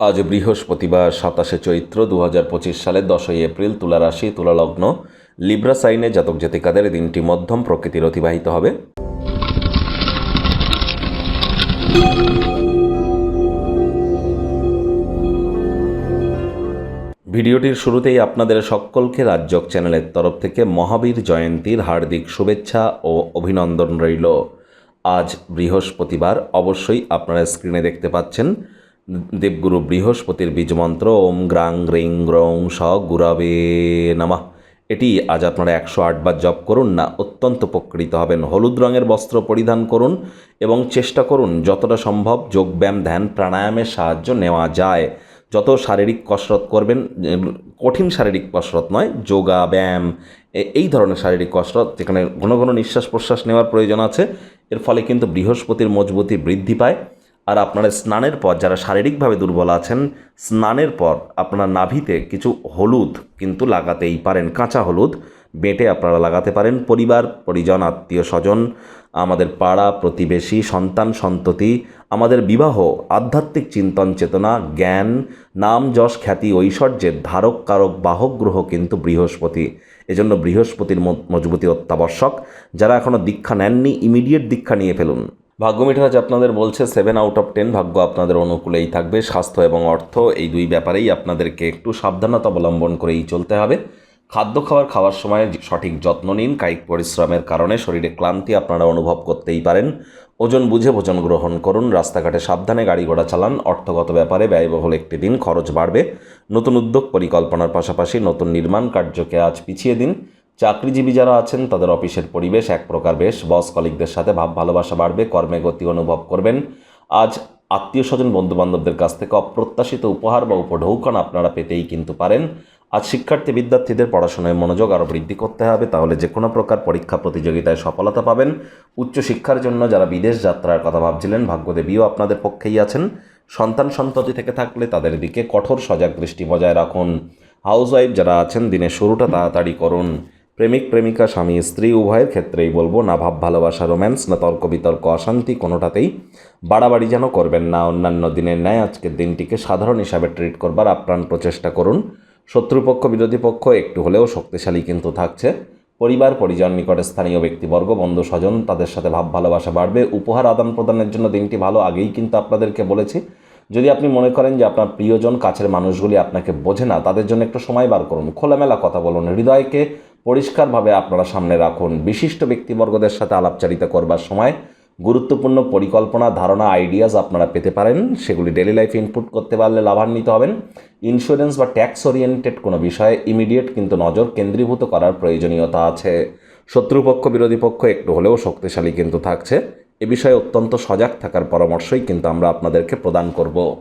আজ বৃহস্পতিবার সাতাশে চৈত্র দু হাজার পঁচিশ সালের দশই এপ্রিল তুলা রাশি, তুলা লগ্ন, লিব্রা সাইনে জাতক জাতিকাদের দিনটি মধ্যম প্রকৃতির অতিবাহিত হবে। ভিডিওটির শুরুতেই আপনাদের সকলকে রাজ্যক চ্যানেলের তরফ থেকে মহাবীর জয়ন্তীর হার্দিক শুভেচ্ছা ও অভিনন্দন রইল। আজ বৃহস্পতিবার অবশ্যই আপনারা স্ক্রিনে দেখতে পাচ্ছেন দেবগুরু বৃহস্পতির বীজমন্ত্র। ওম গ্রাং গ্রিং গ্রং স গুরাবে নামা। এটি আজ আপনারা একশো আটবার জপ করুন না, অত্যন্ত উপকৃত হবেন। হলুদ রঙের বস্ত্র পরিধান করুন এবং চেষ্টা করুন যতটা সম্ভব যোগব্যায়াম, ধ্যান, প্রাণায়ামের সাহায্য নেওয়া যায়। যত শারীরিক কসরত করবেন কঠিন শারীরিক কসরত নয়, যোগা, ব্যায়াম এই ধরনের শারীরিক কসরত যেখানে ঘন ঘন নিঃশ্বাস প্রশ্বাস নেওয়ার প্রয়োজন আছে। এর ফলে কিন্তু বৃহস্পতির মজবুতি বৃদ্ধি পায়। আর আপনারা স্নানের পর যারা শারীরিকভাবে দুর্বল আছেন, স্নানের পর আপনারা নাভিতে কিছু হলুদ কিন্তু লাগাতেই পারেন, কাঁচা হলুদ বেটে আপনারা লাগাতে পারেন। পরিবার, পরিজন, আত্মীয় স্বজন, আমাদের পাড়া, প্রতিবেশী, সন্তান, সন্ততি, আমাদের বিবাহ, আধ্যাত্মিক চিন্তন চেতনা, জ্ঞান, নাম, যশ, খ্যাতি, ঐশ্বর্যের ধারক, কারক, বাহক, গ্রহ কিন্তু বৃহস্পতি। এজন্য বৃহস্পতির মজবুতি অত্যাবশ্যক। যারা এখনও দীক্ষা নেননি ইমিডিয়েট দীক্ষা নিয়ে ফেলুন। ভাগ্য মিঠাজ আপনাদের বলছে সেভেন আউট অফ টেন ভাগ্য আপনাদের অনুকূলেই থাকবে। স্বাস্থ্য এবং অর্থ এই দুই ব্যাপারেই আপনাদেরকে একটু সাবধানতা অবলম্বন করেই চলতে হবে। খাদ্য খাবার খাওয়ার সময় সঠিক যত্ন নিন, কায়িক পরিশ্রমের কারণে শরীরে ক্লান্তি আপনারা অনুভব করতেই পারেন। ওজন বুঝে ভোজন গ্রহণ করুন, রাস্তাঘাটে সাবধানে গাড়ি ঘোড়া চালান, অর্থগত ব্যাপারে ব্যয়বহুল একটি দিন খরচ বাড়বে। নতুন উদ্যোগ পরিকল্পনার পাশাপাশি নতুন নির্মাণ কার্যকে আজ পিছিয়ে দিন। চাকরিজীবী যারা আছেন, তাদের অফিসের পরিবেশ এক প্রকার বেশ। বস কলিকদের সাথে ভাব, ভালোবাসা বাড়বে, কর্মে গতি অনুভব করবেন। আজ আত্মীয় স্বজন বন্ধুবান্ধবদের কাছ থেকে অপ্রত্যাশিত উপহার বা উপঢৌকন আপনারা পেতেই কিন্তু পারেন। আজ শিক্ষার্থী, বিদ্যার্থীদের পড়াশোনায় মনোযোগ আরও বৃদ্ধি করতে হবে, তাহলে যে কোনো প্রকার পরীক্ষা প্রতিযোগিতায় সফলতা পাবেন। উচ্চশিক্ষার জন্য যারা বিদেশ যাত্রার কথা ভাবছিলেন, ভাগ্যদেবীও আপনাদের পক্ষেই আছেন। সন্তান সন্ততি থেকে থাকলে তাদের দিকে কঠোর সজাগ দৃষ্টি বজায় রাখুন। হাউসওয়াইফ যারা আছেন, দিনের শুরুটা তাড়াতাড়ি করুন। প্রেমিক, প্রেমিকা, স্বামী, স্ত্রী, উভয়ের ক্ষেত্রেই বলব, না ভাব, ভালোবাসা, রোম্যান্স, না তর্ক বিতর্ক, অশান্তি কোনোটাতেই বাড়াবাড়ি যেন করবেন না। অন্যান্য দিনের ন্যায় আজকের দিনটিকে সাধারণ হিসাবে ট্রিট করবার আপ্রাণ প্রচেষ্টা করুন। শত্রুপক্ষ, বিরোধী পক্ষ একটু হলেও শক্তিশালী কিন্তু থাকছে। পরিবার, পরিজন, নিকটে স্থানীয় ব্যক্তিবর্গ, বন্ধু, স্বজন, তাদের সাথে ভাব, ভালোবাসা বাড়বে। উপহার, আদান প্রদানের জন্য দিনটি ভালো, আগেই কিন্তু আপনাদেরকে বলেছি। যদি আপনি মনে করেন যে আপনার প্রিয়জন, কাছের মানুষগুলি আপনাকে বোঝে না, তাদের জন্য একটু সময় বার করুন। খোলামেলা কথা বলুন। হৃদয়কে পরিষ্কারভাবে আপনারা সামনে রাখুন। বিশিষ্ট ব্যক্তিবর্গদের সাথে আলাপচারিতা করবার সময় গুরুত্বপূর্ণ পরিকল্পনা, ধারণা আইডিয়াস আপনারা পেতে পারেন। সেগুলি ডেলি লাইফে ইনপুট করতে পারলে লাভান্বিত হবেন। ইন্স্যুরেন্স বা ট্যাক্স ওরিয়েন্টেড কোনো বিষয়ে ইমিডিয়েট কিন্তু নজর কেন্দ্রীভূত করার প্রয়োজনীয়তা আছে। শত্রুপক্ষ, বিরোধী পক্ষ একটু হলেও শক্তিশালী কিন্তু থাকছে। এ বিষয়ে অত্যন্ত সজাগ থাকার পরামর্শই কিন্তু আমরা আপনাদেরকে প্রদান করব।